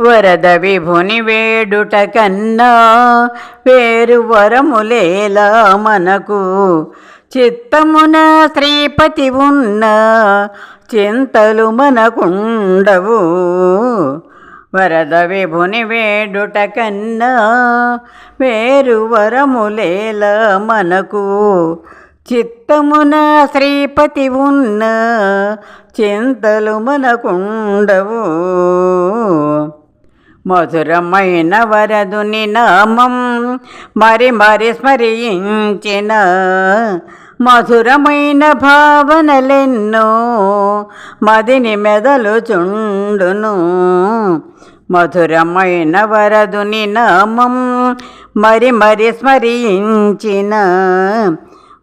వరద విభుని వేడుట కన్నా వేరు వరములేలా మనకు. చిత్తమున శ్రీపతి ఉన్న చింతలు మనకుండవు. వరద విభుని వేడుట కన్నా వేరు వరములేలా మనకు. చిత్తమున శ్రీపతి ఉన్న చింతలు మనకుండవు. మధురమైన వరదుని నామం మరి మరి స్మరించిన మధురమైన భావనలెన్నో మదిని మెదలు చుండును మధురమైన వరదుని నామం మరి మరి స్మరించిన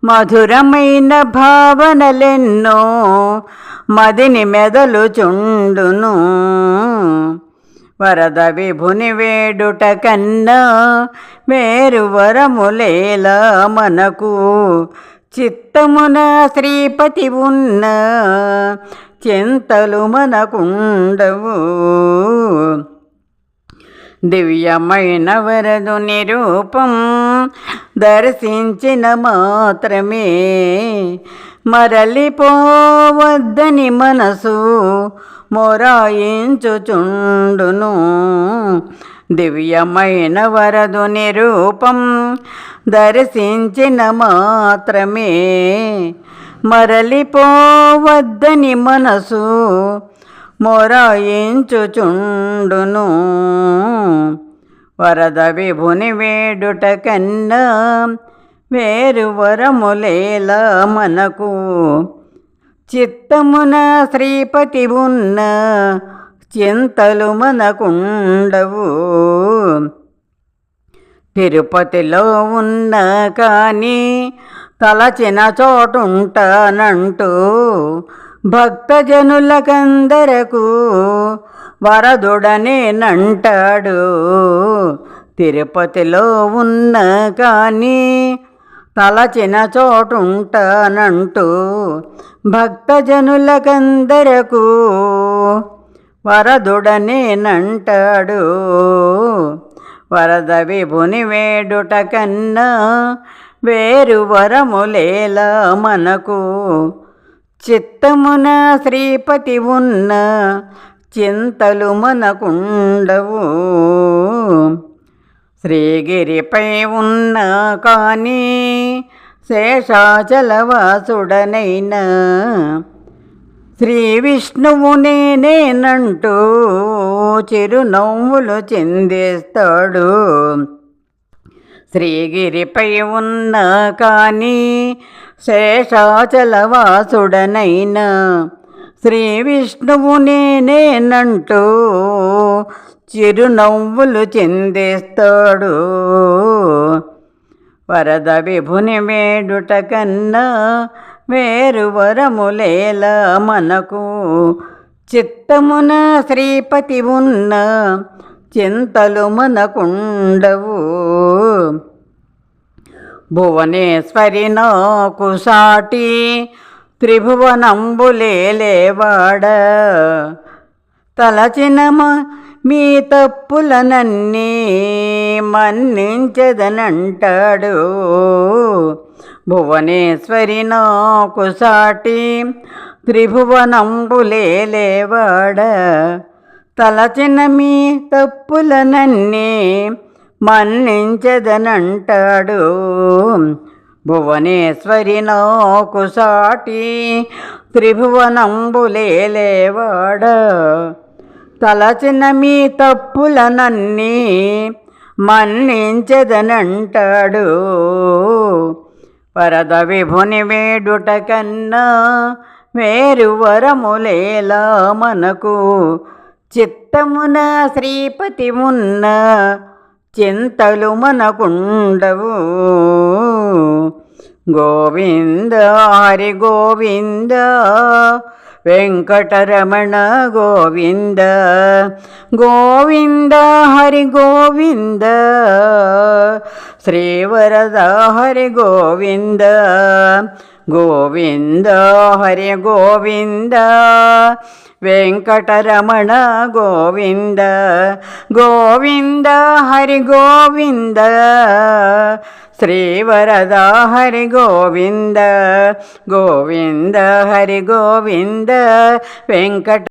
మధురమైన భావనలెన్నో మదిని మెదలు చుండును వరద విభుని వేడుట కన్నా వేరు వరములేలా మనకు. చిత్తమున శ్రీపతి ఉన్న చింతలు మనకుండవు. దివ్యమైన వరదుని రూపం దర్శించిన మాత్రమే. మరలిపోవద్దని మనసు మొరాయించుచుండును. దివ్యమైన వరదుని రూపం దర్శించిన మాత్రమే. మరలిపోవద్దని మనసు మొరాయించుచుండును. వరద విభుని వేడుట కన్నా వేరు వరములేలా మనకు. చిత్తమున శ్రీపతి ఉన్న చింతలు మనకుండవు. తిరుపతిలో ఉన్న కానీ తలచిన చోటుంటానంటూ భక్తజనులకందరకు వరదుడనేనంటాడు తిరుపతిలో ఉన్న కానీ తలచిన చోటుంటానంటూ భక్తజనులకందరకు వరదుడనేనంటాడు వరద విభుని వేడుట కన్నా వేరు వరములేలా మనకు. చిత్తమున శ్రీపతి ఉన్న చింతలు మనకుండవు. శ్రీగిరిపై ఉన్న కానీ శేషాచలవాసుడనైనా శ్రీ విష్ణువు నేనేనంటూ చిరునవ్వులు చిందిస్తాడు. శ్రీగిరిపై ఉన్న కానీ శేషాచలవాసుడనైనా శ్రీ విష్ణువు నేనేనంటూ చిరునవ్వులు చెందేస్తాడు. వరద విభుని వేడుట కన్నా వేరు వరములేలా మనకు చిత్తమున శ్రీపతి ఉన్న చింతలు మనకుండవు. భువనేశ్వరి నాకు సాటి త్రిభువనంబులేవాడ తలచిన మీ తప్పులనన్నీ మన్నించదనంటాడు భువనేశ్వరి నాకు సాటి త్రిభువనంబులేవాడ తలచిన మీ తప్పులనన్నీ మన్నించదనంటాడు భువనేశ్వరి నోకుసాటి త్రిభువనంబులేవాడ తలచిన మీ తప్పులనన్నీ మన్నించదనంటాడు. వరద విభుని వేడుట కన్నా వేరు వరములేలా మనకు చిత్తమున శ్రీపతి మున్నా చింతలు మనకుండవు గోవింద హరి గోవింద వెంకటరమణ గోవింద గోవింద హరి గోవింద శ్రీవరద హరి గోవింద గోవింద హరి గోవింద వెంకటరమణ గోవింద గోవింద హరి గోవింద శ్రీవరద హరి గోవింద గోవింద హరి గోవింద వెంకట